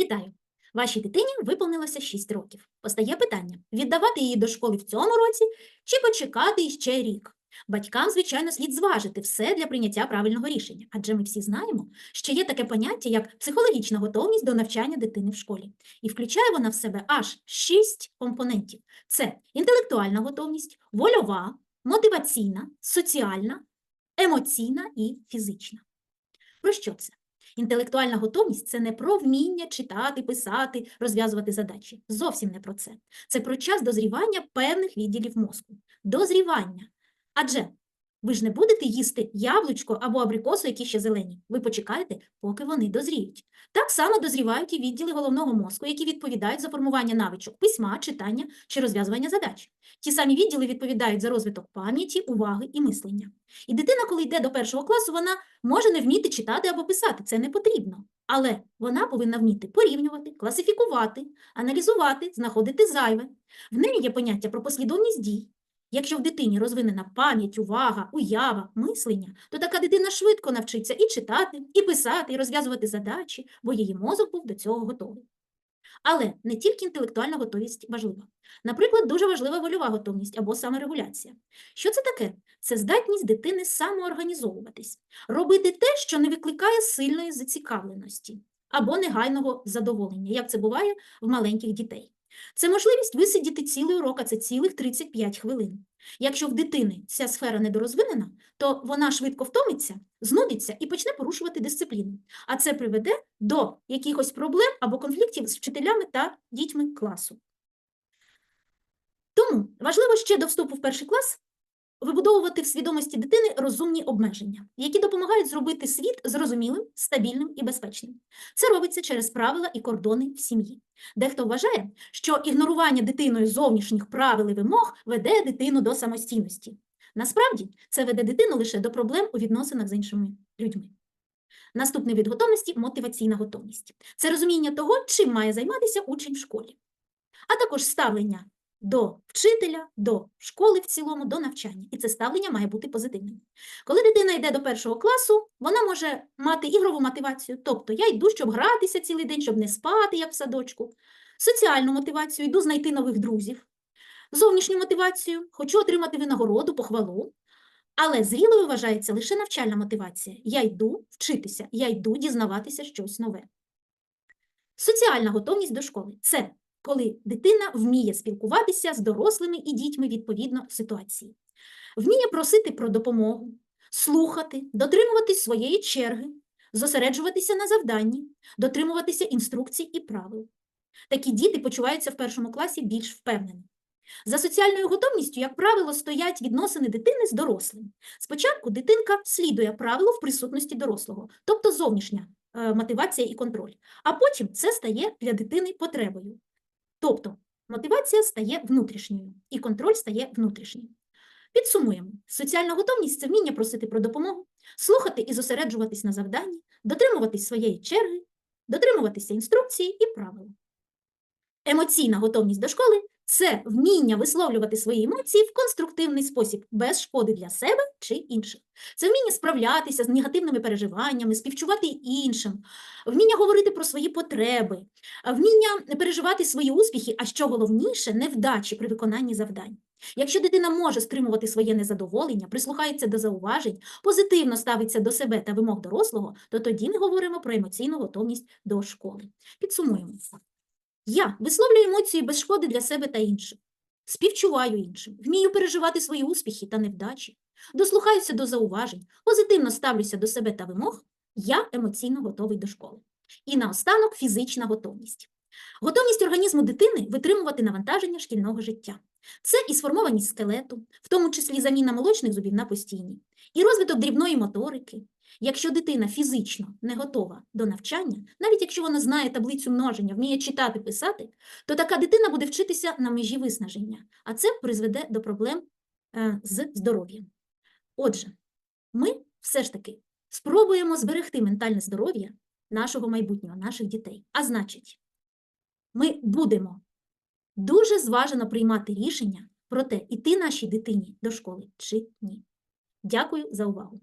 Вітаю! Вашій дитині виповнилося 6 років. Постає питання: віддавати її до школи в цьому році чи почекати іще рік? Батькам, звичайно, слід зважити все для прийняття правильного рішення, адже ми всі знаємо, що є таке поняття, як психологічна готовність до навчання дитини в школі. І включає вона в себе аж 6 компонентів: це інтелектуальна готовність, вольова, мотиваційна, соціальна, емоційна і фізична. Про що це? Інтелектуальна готовність це не про вміння читати, писати, розв'язувати задачі. Зовсім не про це. Це про час дозрівання певних відділів мозку. Дозрівання. Адже ви ж не будете їсти яблучко або абрикосу, які ще зелені. Ви почекаєте, поки вони дозріють. Так само дозрівають і відділи головного мозку, які відповідають за формування навичок письма, читання чи розв'язування задач. Ті самі відділи відповідають за розвиток пам'яті, уваги і мислення. І дитина, коли йде до першого класу, вона може не вміти читати або писати, це не потрібно. Але вона повинна вміти порівнювати, класифікувати, аналізувати, знаходити зайве. В неї є поняття про послідовність дій. Якщо в дитині розвинена пам'ять, увага, уява, мислення, то така дитина швидко навчиться і читати, і писати, і розв'язувати задачі, бо її мозок був до цього готовий. Але не тільки інтелектуальна готовність важлива. Наприклад, дуже важлива вольова готовність або саморегуляція. Що це таке? Це здатність дитини самоорганізовуватись, робити те, що не викликає сильної зацікавленості або негайного задоволення, як це буває в маленьких дітей. Це можливість висидіти цілий урок, а це цілих 35 хвилин. Якщо в дитини ця сфера недорозвинена, то вона швидко втомиться, знудиться і почне порушувати дисципліну. А це приведе до якихось проблем або конфліктів з вчителями та дітьми класу. Тому важливо ще до вступу в перший клас вибудовувати в свідомості дитини розумні обмеження, які допомагають зробити світ зрозумілим, стабільним і безпечним. Це робиться через правила і кордони в сім'ї. Дехто вважає, що ігнорування дитиною зовнішніх правил і вимог веде дитину до самостійності. Насправді, це веде дитину лише до проблем у відносинах з іншими людьми. Наступний від готовності мотиваційна готовність. Це розуміння того, чим має займатися учень в школі, а також ставлення до вчителя, до школи в цілому, до навчання. І це ставлення має бути позитивним. Коли дитина йде до першого класу, вона може мати ігрову мотивацію, тобто я йду, щоб гратися цілий день, щоб не спати, як в садочку, соціальну мотивацію, йду знайти нових друзів, зовнішню мотивацію, хочу отримати винагороду, похвалу. Але зрілою вважається лише навчальна мотивація. Я йду вчитися, я йду дізнаватися щось нове. Соціальна готовність до школи це коли дитина вміє спілкуватися з дорослими і дітьми відповідно ситуації, вміє просити про допомогу, слухати, дотримуватись своєї черги, зосереджуватися на завданні, дотримуватися інструкцій і правил. Такі діти почуваються в першому класі більш впевнено. За соціальною готовністю, як правило, стоять відносини дитини з дорослим. Спочатку дитинка слідує правилу в присутності дорослого, тобто зовнішня е, мотивація і контроль, а потім це стає для дитини потребою. Тобто мотивація стає внутрішньою і контроль стає внутрішнім. Підсумуємо, соціальна готовність це вміння просити про допомогу, слухати і зосереджуватись на завданні, дотримуватись своєї черги, дотримуватися інструкції і правил. Емоційна готовність до школи це вміння висловлювати свої емоції в конструктивний спосіб, без шкоди для себе чи інших. Це вміння справлятися з негативними переживаннями, співчувати іншим, вміння говорити про свої потреби, вміння переживати свої успіхи, а що головніше, невдачі при виконанні завдань. Якщо дитина може стримувати своє незадоволення, прислухається до зауважень, позитивно ставиться до себе та вимог дорослого, то тоді ми говоримо про емоційну готовність до школи. Підсумуємо. Я висловлюю емоції без шкоди для себе та інших, співчуваю іншим, вмію переживати свої успіхи та невдачі, дослухаюся до зауважень, позитивно ставлюся до себе та вимог, я емоційно готовий до школи. І наостанок фізична готовність. Готовність організму дитини витримувати навантаження шкільного життя. Це і сформованість скелету, в тому числі заміна молочних зубів на постійні, і розвиток дрібної моторики, Якщо дитина фізично не готова до навчання, навіть якщо вона знає таблицю множення, вміє читати, писати, то така дитина буде вчитися на межі виснаження, а це призведе до проблем е, з здоров'ям. Отже, ми все ж таки спробуємо зберегти ментальне здоров'я нашого майбутнього, наших дітей. А значить, ми будемо дуже зважено приймати рішення про те, іти нашій дитині до школи чи ні. Дякую за увагу!